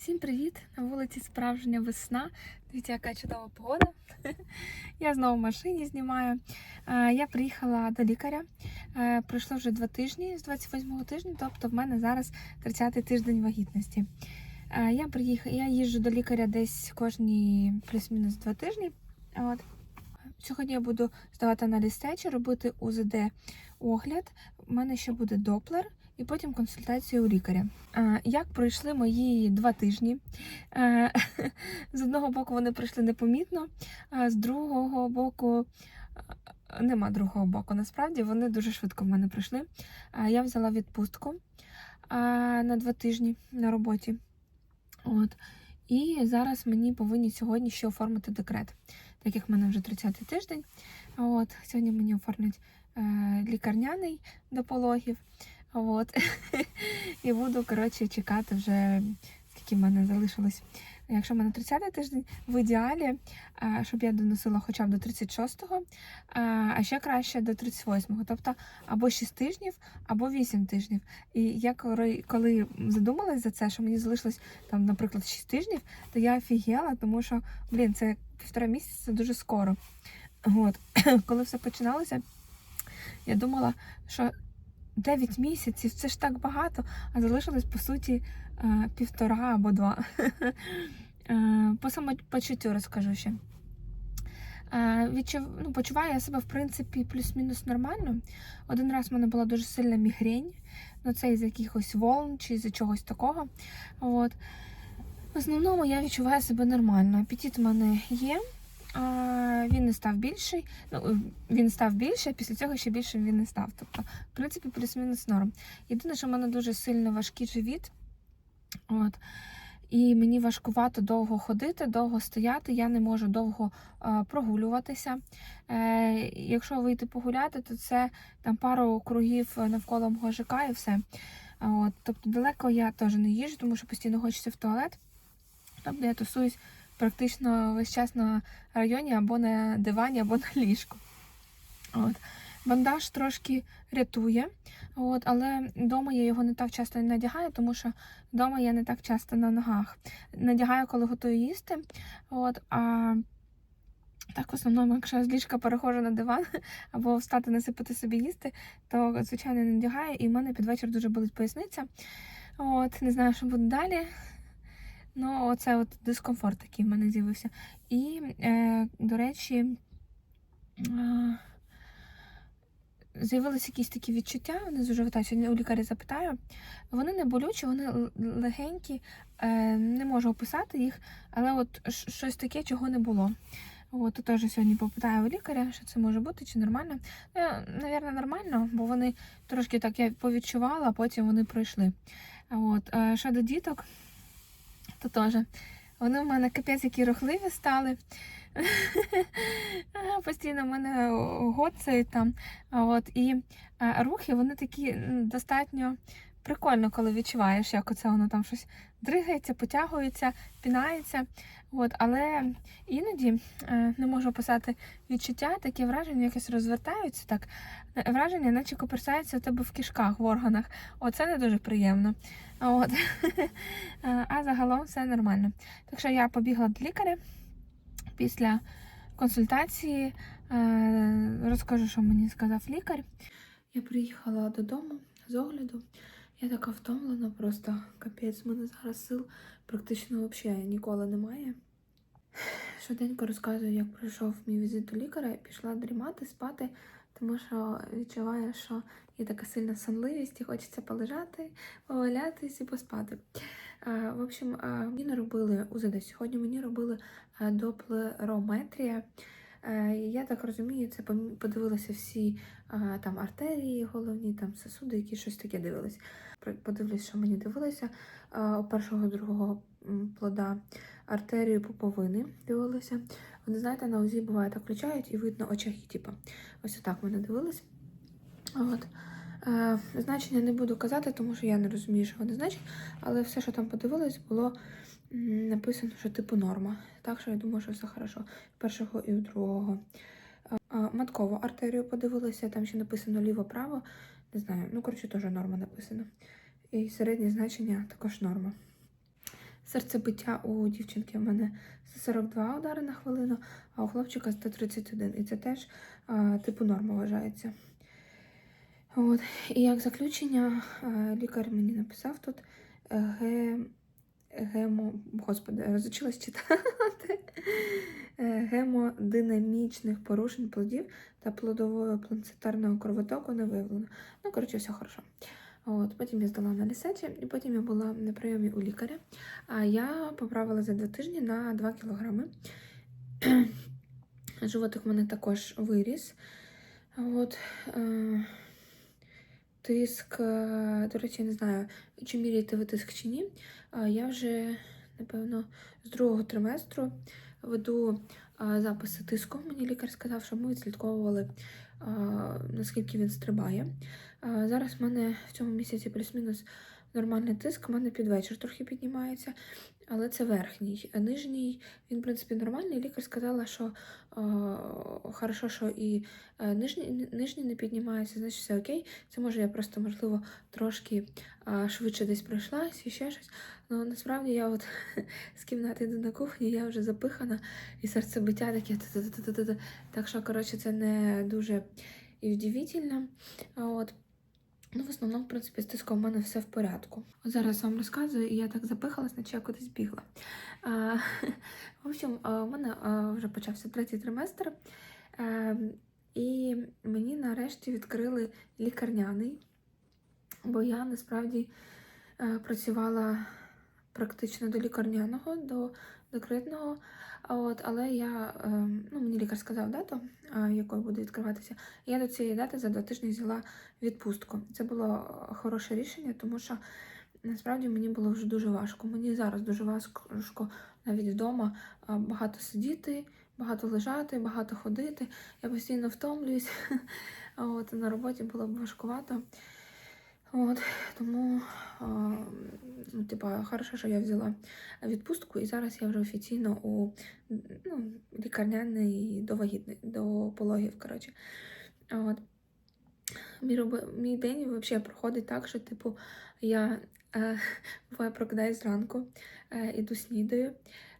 Всім привіт! На вулиці справжня весна. Дивіться, яка чудова погода. Я знову в машині знімаю. Е, Я приїхала до лікаря. Е, Пройшло вже два тижні з 28-го тижня, тобто в мене зараз 30-й тиждень вагітності. Е, Я приїхала, я їжджу до лікаря десь кожні плюс-мінус два тижні. От. Сьогодні я буду здавати аналіз течі, робити УЗД огляд. У мене ще буде доплер і потім консультація у лікаря. Як пройшли мої два тижні? Е, З одного боку, вони пройшли непомітно, а з другого боку. е, Нема другого боку. Насправді вони дуже швидко в мене пройшли. Е, Я взяла відпустку на два тижні на роботі. От. І зараз мені повинні сьогодні ще оформити декрет, так як в мене вже 30-й тиждень. От. Сьогодні мені оформлять е, лікарняний до пологів. От. І буду, коротше, чекати вже, скільки в мене залишилось. Якщо в мене 30-й тиждень, в ідеалі, а, щоб я доносила хоча б до 36-го, а, а ще краще до 38-го. Тобто або 6 тижнів, або 8 тижнів. І я коли задумалась за це, що мені залишилось там, наприклад, 6 тижнів, то я офігела, тому що, блін, це півтора місяця це дуже скоро. От. Коли все починалося, я думала, що 9 місяців це ж так багато, а залишилось по суті е, півтора або два. Е, По самопочуттю розкажу ще. Е, Відчув, ну, почуваю я себе, в принципі, плюс-мінус нормально. Один раз в мене була дуже сильна мігрень, ну це із якихось волн чи з чогось такого. От. В основному я відчуваю себе нормально. Апетит у мене є. А, він не став більший. Ну, він став більше, після цього ще більше він не став. Тобто, в принципі, плюс-мінус норм. Єдине, що в мене дуже сильно важкий живіт. От. І мені важкувато довго ходити, довго стояти. Я не можу довго е, прогулюватися. Е, якщо вийти погуляти, то це там пару кругів навколо мого ЖК і все. От. Тобто далеко я теж не їжджу, тому що постійно хочеться в туалет. Тобто я тусуюсь практично весь час на районі або на дивані, або на ліжку. От. Бандаж трошки рятує, от, але вдома я його не так часто не надягаю, тому що вдома я не так часто на ногах. Надягаю, коли готую їсти. От, а так, в основному, якщо я з ліжка переходжу на диван або встати насипати собі їсти, то звичайно не надягаю, і в мене під вечір дуже болить поясниця. От, не знаю, що буде далі. Ну, оце от дискомфорт такий в мене з'явився. І, е, до речі, е, з'явилися якісь такі відчуття внизу живота. Сьогодні у лікаря запитаю. Вони не болючі, вони легенькі, е, не можу описати їх, але от щось таке, чого не було. От, теж сьогодні попитаю у лікаря, що це може бути, чи нормально. Ну, Навірно, нормально, бо вони трошки так я повідчувала, а потім вони пройшли. От, е, щодо діток, то теж. Вони в мене капець, які рухливі стали. Постійно в мене гоцають там. От, і рухи, вони такі достатньо прикольно, коли відчуваєш, як оце воно там щось дригається, потягується, пінається. От, але іноді е, не можу описати відчуття, таке враження, якось розвертаються так. е, Враження, наче коперсаються у тебе в кишках, в органах. Оце не дуже приємно. От. Е, а загалом все нормально. Так що я побігла до лікаря після консультації. е, Розкажу, що мені сказав лікар. Я приїхала додому з огляду. Я така втомлена, просто капець, в мене зараз сил практично взагалі ніколи немає. Швиденько розказую, як пройшов мій візит до лікаря. Пішла дрімати, спати, тому що відчуваю, що є така сильна сонливість і хочеться полежати, повалятись і поспати. Е, В общем, е, мені не робили УЗД. Сьогодні мені робили е, доплерометрія. Е, Я так розумію, це подивилися всі е, там артерії, головні там сосуди, які щось таке дивились. Подивлюсь, що мені дивилися. Е, У першого другого плода артерію пуповини дивилися. Вони, знаєте, на УЗІ буває так включають і видно очаги, типу. Ось отак мене дивились. От. Значення не буду казати, тому що я не розумію, що вони значать, але все, що там подивилось, було написано, що типу норма. Так що я думаю, що все хорошо. Першого і у другого. Маткову артерію подивилася, там ще написано ліво-право. Не знаю, ну коротше, теж норма написана. І середнє значення також норма. Серцебиття у дівчинки в мене 142 удари на хвилину, а у хлопчика 131. І це теж а, типу норма вважається. От. І як заключення, лікар мені написав тут е, ге, гемо, господи, розучилась читати. Е, Гемодинамічних порушень плодів та плодового планцетарного кровотоку не виявлено. Ну, коротше, все хорошо. От, потім я здала на лісеті, і потім я була на прийомі у лікаря. А я поправила за два тижні на 2 кілограми. Животик в мене також виріс. От, е, тиск, е, до речі, не знаю, чи міряєте ви тиск чи ні. Я вже, напевно, з другого триместру веду записи тиску. Мені лікар сказав, що ми відслідковували, наскільки він стрибає. Зараз в мене в цьому місяці плюс-мінус нормальний тиск, у мене під вечір трохи піднімається, але це верхній. А нижній, він, в принципі, нормальний. Лікар сказала, що а, хорошо, що і а, нижній, нижній не піднімається, значить все окей. Це може я просто, можливо, трошки а, швидше десь пройшлась і ще щось. Ну, насправді я от з кімнати йду на кухню, я вже запихана, і серцебиття таке. Так що, коротше, це не дуже і удивительно. От. Ну, в основному, в принципі, з тиском в мене все в порядку. От зараз вам розказую, і я так запихалась, наче я кудись бігла. А, в общем, у мене вже почався третій триместр, і мені нарешті відкрили лікарняний, бо я насправді працювала практично до лікарняного, до декретного. От, але я, е, ну, мені лікар сказав дату, е, якою буде відкриватися. Я до цієї дати за два тижні взяла відпустку. Це було хороше рішення, тому що насправді мені було вже дуже важко. Мені зараз дуже важко навіть вдома е, багато сидіти, багато лежати, багато ходити. Я постійно втомлююсь. От, на роботі було б важкувато. От, тому, ну, типа, хорошо, що я взяла відпустку, і зараз я вже офіційно у ну, лікарняний до вагітний, до пологів. коротше. От. Мій, роби, мій день взагалі проходить так, що, типу, я е, прокидаюсь зранку, е, іду снідаю,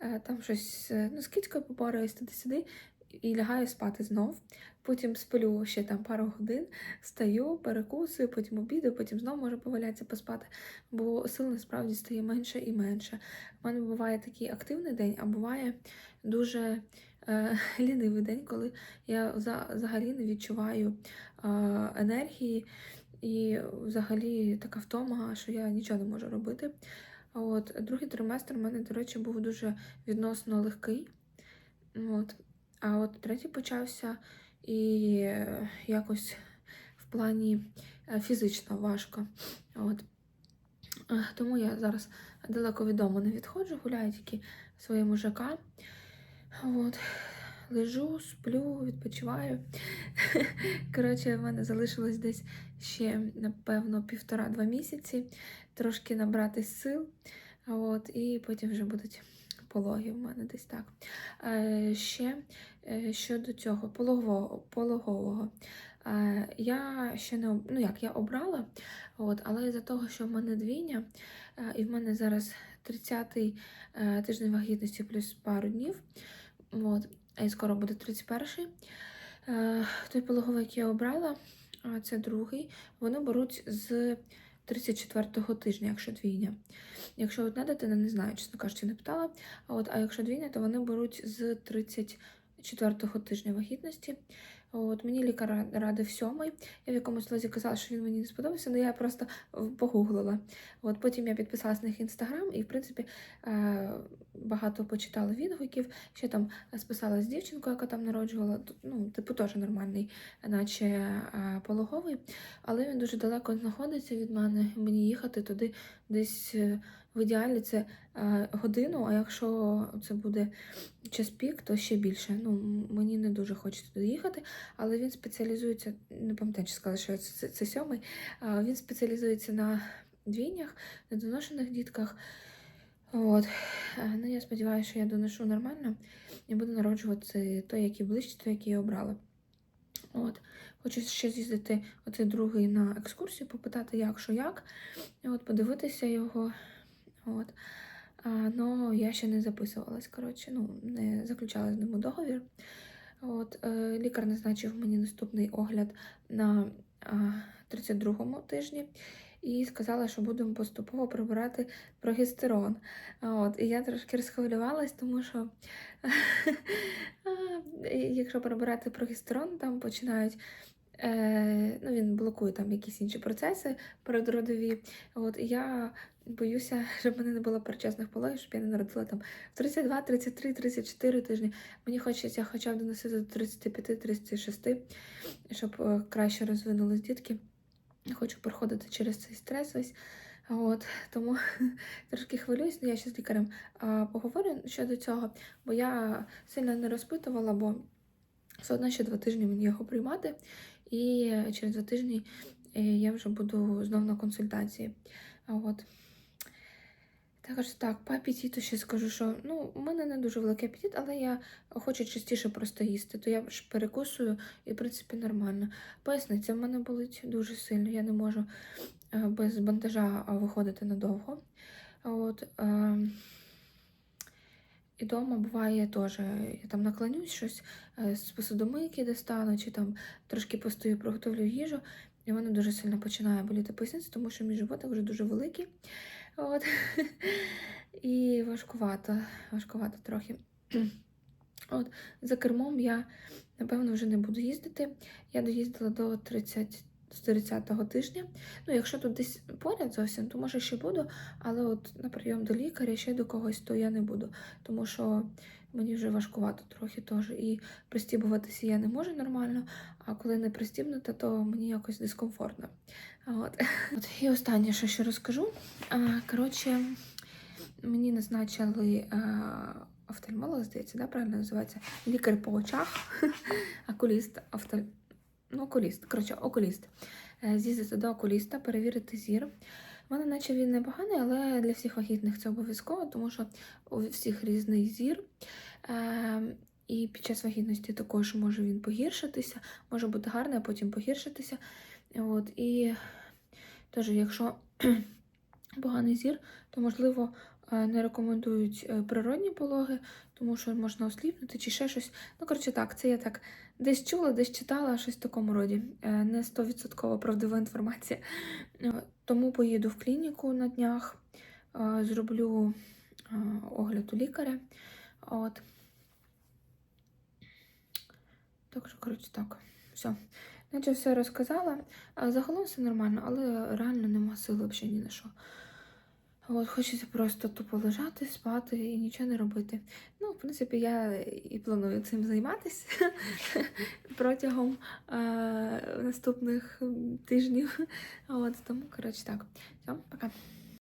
е, там щось е, ну, з кицькою поборююсь туди-сюди і лягаю спати знов. Потім сплю ще там пару годин, стаю, перекусую, потім обідаю, потім знову можу повалятися поспати, бо сил насправді стає менше і менше. У мене буває такий активний день, а буває дуже е, лінивий день, коли я взагалі не відчуваю е, енергії і взагалі така втома, що я нічого не можу робити. От, Другий триместр у мене, до речі, був дуже відносно легкий. От. А от третій почався і е, якось в плані е, фізично важко. От. Е, Тому я зараз далеко від дому не відходжу, гуляю тільки своєму ЖК. От. Лежу, сплю, відпочиваю. Коротше, в мене залишилось десь ще, напевно, півтора-два місяці, трошки набрати сил. От, і потім вже будуть пологи в мене десь так. Е, Ще е, щодо цього пологового, пологового. Е, я ще не ну як я обрала, от, але із-за того, що в мене двійня, е, і в мене зараз 30-й е, тиждень вагітності плюс пару днів. От, і скоро буде 31-й. Е, Той пологовий, який я обрала, це другий. Вони беруть з 34-го тижня, якщо двійня. Якщо одна дитина, не знаю, чесно кажучи, не питала. А от, а якщо двійня, то вони беруть з 34-го тижня вагітності. От, мені лікар радив сьомий. Я в якомусь разі казала, що він мені не сподобався, але я просто погуглила. От, потім я підписалась на їх інстаграм і, в принципі, е, багато почитала відгуків. Ще там списала з дівчинкою, яка там народжувала. Ну, типу, теж нормальний, наче е, пологовий. Але він дуже далеко знаходиться від мене. Мені їхати туди десь е, в ідеалі це е, годину, а якщо це буде час пік, то ще більше. Ну, мені не дуже хочеться туди їхати, але він спеціалізується, не пам'ятаю, чи сказала, що це, це, сьомий. Він спеціалізується на двійнях, на доношених дітках. От. Е, Ну, я сподіваюся, що я доношу нормально і буду народжувати той, який ближче, той, який я обрала. От. Хочу ще з'їздити оцей другий на екскурсію, попитати, як, що як. От, подивитися його. От. але я ще не записувалась. Коротше, ну, не заключала з ними договір. От, е, лікар назначив мені наступний огляд на а, 32-му тижні і сказала, що будемо поступово прибирати прогестерон. От, і я трошки розхвилювалась, тому що якщо прибирати прогестерон, там починають. Е, ну, він блокує там якісь інші процеси передродові. От, я боюся, щоб мене не було перечасних пологів, щоб я не народила там в 32, 33, 34 тижні. Мені хочеться хоча б доносити до 35-36, щоб е, краще розвинулись дітки. Хочу проходити через цей стрес весь. От, тому трошки хвилююсь, але я ще з лікарем поговорю щодо цього, бо я сильно не розпитувала, бо все одно ще два тижні мені його приймати, і через два тижні е, я вже буду знов на консультації. От. Також так, по апетиту ще скажу, що ну, у мене не дуже великий апетит, але я хочу частіше просто їсти, то я ж перекусую і, в принципі, нормально. Поясниця в мене болить дуже сильно, я не можу е, без бандажа виходити надовго. От, е, і вдома буває теж, я там наклонюсь щось е, з посудомийки достану, чи там трошки постою, приготовлю їжу, і в мене дуже сильно починає боліти поясниця, тому що мій животик вже дуже великий. От. І важкувато, важкувато трохи. От, за кермом я, напевно, вже не буду їздити. Я доїздила до 30 30-го тижня. Ну, якщо тут десь поряд зовсім, то може ще буду, але от на прийом до лікаря ще до когось, то я не буду, тому що мені вже важкувато трохи теж. І пристібуватися я не можу нормально, а коли не пристібнута, то мені якось дискомфортно. От. От. І останнє, що ще розкажу. Коротше, мені назначили офтальмолог, здається, да, правильно називається? Лікар по очах, окуліст, офталь... ну, окуліст, коротше, окуліст. Е, З'їздити до окуліста, перевірити зір. У мене наче він непоганий, але для всіх вагітних це обов'язково, тому що у всіх різний зір. Е, і під час вагітності також може він погіршитися, може бути гарний, а потім погіршитися. От, і теж, якщо поганий зір, то можливо е, не рекомендують е, природні пологи, тому що можна осліпнути чи ще щось. Ну, коротше, так, це я так десь чула, десь читала щось в такому роді. Е, Не 100% правдива інформація. Е, Тому поїду в клініку на днях, е, зроблю е, огляд у лікаря. От. Так що, коротше, так. Все. Наче все розказала. Загалом все нормально, але реально нема сили взагалі ні на що. От, хочеться просто тупо лежати, спати і нічого не робити. Ну, в принципі, я і планую цим займатися протягом е- наступних тижнів. От, тому, коротше, так. Все, пока.